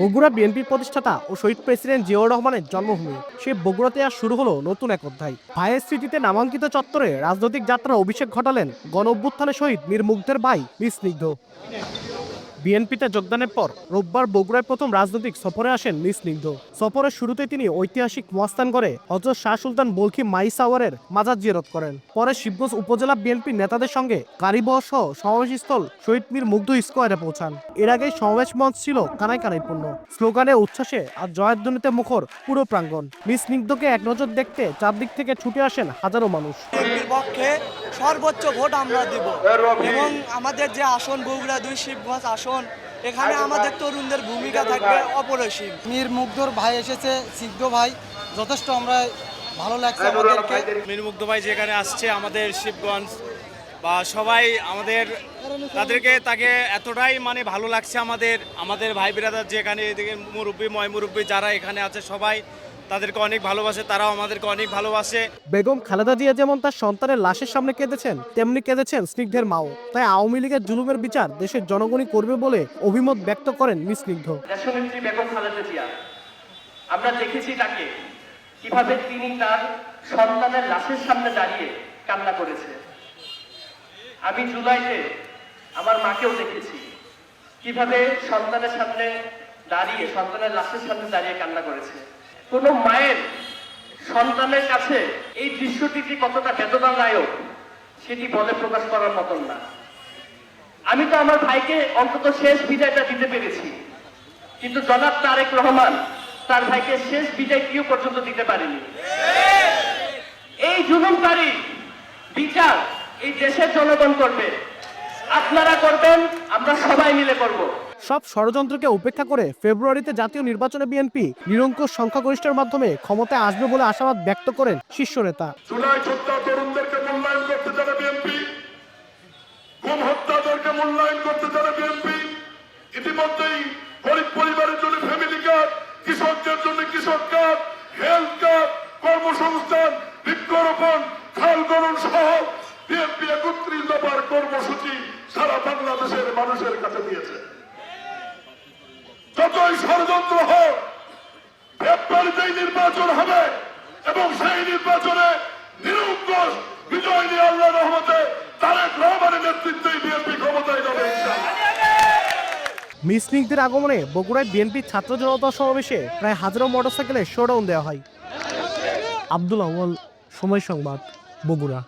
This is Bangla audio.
বগুড়া বিএনপির প্রতিষ্ঠাতা ও শহীদ প্রেসিডেন্ট জিয়াউর রহমানের জন্মভূমি। সে বগুড়াতে আজ শুরু হলো নতুন এক অধ্যায়। ভাইয়ের স্মৃতিতে নামাঙ্কিত চত্বরে রাজনৈতিক যাত্রার অভিষেক ঘটালেন গণ অভ্যুত্থানের শহীদ মীর মুগ্ধের ভাই মীর স্নিগ্ধ বিএনপিতে যোগদানের পর রোববার বগুড়ায় প্রথম রাজনৈতিক সফরে আসেন মিস স্নিগ্ধ সফরের শুরুতে তিনি ঐতিহাসিক মস্তান করে হজরত শাহ সুলতান বলখি মাইসাওয়ারের মাজার জিয়ারত করেন। পরে শিবগঞ্জ উপজেলা বিএনপির নেতাদের সঙ্গে গাড়িবহর সহ সমাবেশস্থল শহীদ মীর মুগ্ধ স্কোয়ারে পৌঁছান। এর আগে সমাবেশ মঞ্চ ছিল কানায় কানায় পূর্ণ স্লোগানে উচ্ছ্বাসে আর জয়ধ্বনিতে মুখর পুরো প্রাঙ্গণ। মিস স্নিগ্ধকে এক নজর দেখতে চারদিক থেকে ছুটে আসেন হাজারো মানুষ। পক্ষে সর্বোচ্চ ভোট আমরা দিব। এবং আমাদের যে আসন বগুড়া দুই শিবগঞ্জ আসন এখানে আমাদের তরুণদের ভূমিকা থাকবে অপরিসীম। মীর মুগ্ধর ভাই এসেছে সিদ্ধ ভাই যথেষ্ট আমরা ভালো লাগছে আমাদেরকে। মীরমুগ্ধ ভাই যেখানে আসছে আমাদের শিবগঞ্জ বা সবাই আমাদের তাদেরকে তাকে এতটাই মানে ভালো লাগছে আমাদের আমাদের ভাই বিরাদার যেখানে এদিকে মুরব্বী ময় মুরব্বী যারা এখানে আছে সবাই তাদেরকে অনেক ভালোবাসে তারাও আমাদেরকে অনেক ভালোবাসে। বেগম খালেদা জিয়া যেমন তার সন্তানের লাশের সামনে কেঁদেছেন তেমনি কেঁদেছেন স্নিগ্ধের মাও। তাই আওয়ামী লীগের জুলুমের বিচার দেশের জনগণই করবে বলে অভিমত ব্যক্ত করেন মিস স্নিগ্ধ। বেগম খালেদা জিয়া। আমরা দেখেছি তাকে কীভাবে তিনি তার সন্তানের লাশের সামনে দাঁড়িয়ে কান্না করেছে। আমি জুলাইতে আমার মাকেও দেখেছি কীভাবে সন্তানের সামনে দাঁড়িয়ে সন্তানের লাশের সামনে দাঁড়িয়ে কান্না করেছে। কোনো মায়ের সন্তানের কাছে এই দৃশ্যটি যে কতটা বেদনাদায়ক, সেটি বলে প্রকাশ করার মতন না। আমি তো আমার ভাইকে অন্তত শেষ বিদায়টা দিতে পেরেছি। কিন্তু জনাব তারেক রহমান তার ভাইকে শেষ বিদায় কেউ পর্যন্ত দিতে পারেনি। এই জুলুমকারী বিচার এই দেশের জনগণ করবে। আপনারা করবেন আমরা সবাই মিলে করব। সব ষড়যন্ত্রকে উপেক্ষা করে ফেব্রুয়ারিতে জাতীয় নির্বাচনে বিএনপি নিরঙ্কুশ সংখ্যাগরিষ্ঠের মাধ্যমে ক্ষমতায় আসবে বলে আশাবাদ ব্যক্ত করেন শীর্ষ নেতা। জুলাই তরুণদেরকে মূল্যায়ন করতে বিএনপি। বাংলাদেশের মানুষের কাছে দিয়েছে। যতই ষড়যন্ত্র হোক ফেব্রুয়ারিতেই নির্বাচন হবে এবং সেই নির্বাচনে নিরঙ্কুশ বিজয় নিয়ে আল্লাহ রহমতে তারেক রহমানের নেতৃত্বেই বিএনপি ক্ষমতায় যাবে ইনশাআল্লাহ। মিস স্নিগ্ধের আগমনে বগুড়ায় বিএনপির ছাত্র জনতা সমাবেশে প্রায় হাজারো মোটরসাইকেলে শোডাউন দেওয়া হয়। আব্দুল আউয়াল, সময় সংবাদ, বগুড়া।